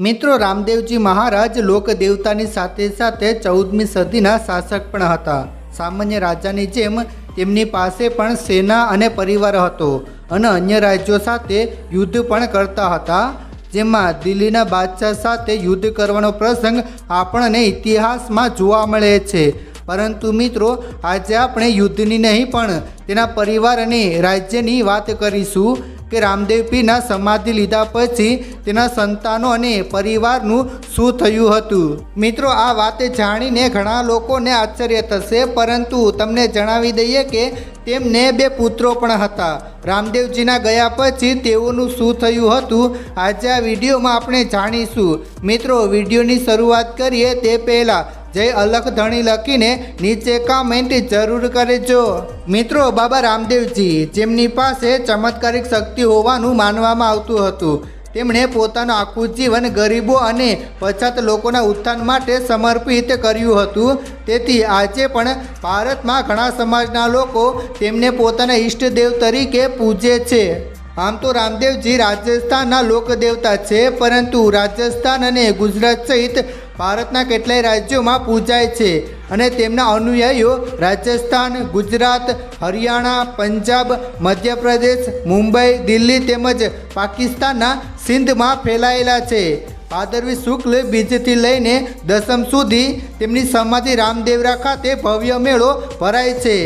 મિત્રો રામદેવજી મહારાજ લોકદેવતાની સાથે સાથે ચૌદમી સદીના શાસક પણ હતા. સામાન્ય રાજાની જેમ તેમની પાસે પણ સેના અને પરિવાર હતો અને અન્ય રાજ્યો સાથે યુદ્ધ પણ કરતા હતા. જેમાં દિલ્હીના બાદશાહ સાથે યુદ્ધ કરવાનો પ્રસંગ આપણને ઇતિહાસમાં જોવા મળે છે. પરંતુ મિત્રો, આજે આપણે યુદ્ધની નહીં પણ તેના પરિવાર અને રાજ્યની વાત કરીશું. કે રામદેવ પીરના સમાધિ લીધા પછી તેના સંતાનો અને પરિવારનું શું થયું હતું? મિત્રો, આ વાતે જાણીને ઘણા લોકોને આશ્ચર્ય થશે, પરંતુ તમને જણાવી દઈએ કે તેમને બે પુત્રો પણ હતા. રામદેવજીના ગયા પછી તેઓનું શું થયું હતું? આજે આ વિડીયોમાં આપણે જાણીશું. મિત્રો, વિડીયોની શરૂઆત કરીએ તે પહેલાં જય અલખધણી લખીને નીચે કમેન્ટ જરૂર કરજો. મિત્રો, બાબા રામદેવજી, જેમની પાસે ચમત્કારિક શક્તિ હોવાનું માનવામાં આવતું હતું. તેમણે પોતાનું આખું જીવન ગરીબો અને પછાત લોકોના ઉત્થાન માટે સમર્પિત કર્યું હતું. તેથી આજે પણ ભારતમાં ઘણા સમાજના લોકો તેમને પોતાના ઈષ્ટદેવ તરીકે પૂજે છે. આમ તો રામદેવજી રાજસ્થાનના લોકદેવતા છે, પરંતુ રાજસ્થાન અને ગુજરાત સહિત ભારતના કેટલાય રાજ્યોમાં પૂજાય છે અને તેમના અનુયાયીઓ રાજસ્થાન, ગુજરાત, હરિયાણા, પંજાબ, મધ્યપ્રદેશ, મુંબઈ, દિલ્હી તેમજ પાકિસ્તાનના સિંધમાં ફેલાયેલા છે. ભાદરવી શુક્લ બીજથી લઈને દસમ સુધી તેમની સમાધિ રામદેવરા ખાતે ભવ્ય મેળો ભરાય છે,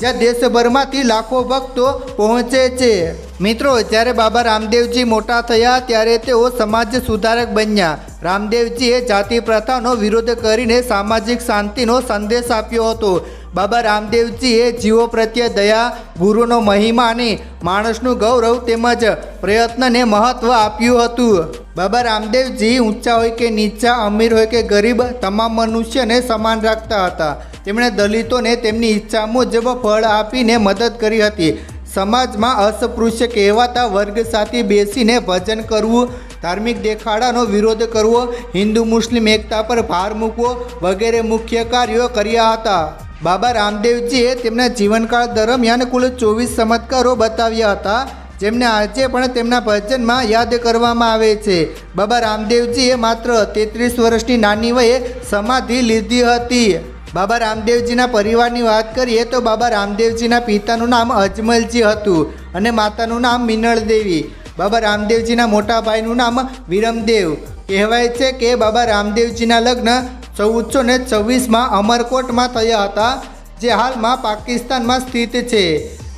જ્યાં દેશભરમાંથી લાખો ભક્તો પહોંચે છે. મિત્રો, જ્યારે બાબા રામદેવજી મોટા થયા, ત્યારે તેઓ સમાજ સુધારક બન્યા. રામદેવજીએ જાતિ પ્રથાનો વિરોધ કરીને સામાજિક શાંતિનો સંદેશ આપ્યો હતો. બાબા રામદેવજીએ જીવો પ્રત્યે દયા, ગુરુનો મહિમા અને માણસનું ગૌરવ તેમજ પ્રયત્નને મહત્ત્વ આપ્યું હતું. બાબા રામદેવજી ઊંચા હોય કે નીચા, અમીર હોય કે ગરીબ, તમામ મનુષ્યને સમાન રાખતા હતા. તેમણે દલિતોને તેમની ઈચ્છા મુજબ ફળ આપીને મદદ કરી હતી. સમાજમાં અસ્પૃશ્ય કહેવાતા વર્ગ સાથે બેસીને ભજન કરવું, ધાર્મિક દેખાડાનો વિરોધ કરવો, હિન્દુ મુસ્લિમ એકતા પર ભાર મૂકવો વગેરે મુખ્ય કાર્યો કર્યા હતા. બાબા રામદેવજીએ તેમના જીવનકાળ દરમિયાન કુલ ચોવીસ ચમત્કારો બતાવ્યા હતા, જેમને આજે પણ તેમના ભજનમાં યાદ કરવામાં આવે છે. બાબા રામદેવજીએ માત્ર તેત્રીસ વર્ષની નાની વયે સમાધિ લીધી હતી. બાબા રામદેવજીના પરિવારની વાત કરીએ તો બાબા રામદેવજીના પિતાનું નામ અજમલજી હતું અને માતાનું નામ મિનળ દેવી બાબા રામદેવજીના મોટા ભાઈનું નામ વિરમદેવ. કહેવાય છે કે બાબા રામદેવજીના લગ્ન ચૌદસો ને છવ્વીસમાં અમરકોટમાં થયા હતા, જે હાલમાં પાકિસ્તાનમાં સ્થિત છે.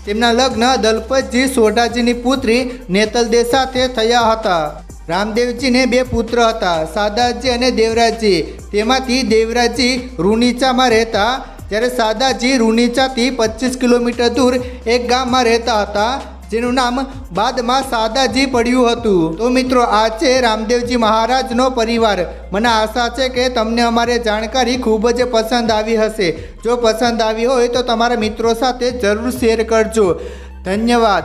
તેમના લગ્ન દલપતજી સોઢાજીની પુત્રી નેતલદે સાથે થયા હતા. રામદેવજીને બે પુત્ર હતા, સાદાજી અને દેવરાજજી તેમાંથી દેવરાજી રૂનીચામાં રહેતા. જ્યારે સાદાજી રૂનીચાથી પચીસ કિલોમીટર દૂર એક ગામમાં રહેતા હતા, જેનું નામ બાદમાં સાદાજી પડ્યું હતું. તો મિત્રો, આ છે રામદેવજી મહારાજનો પરિવાર. મને આશા છે કે તમને અમારી જાણકારી ખૂબ જ પસંદ આવી હશે. જો પસંદ આવી હોય તો તમારા મિત્રો સાથે જરૂર શેર કરજો. ધન્યવાદ.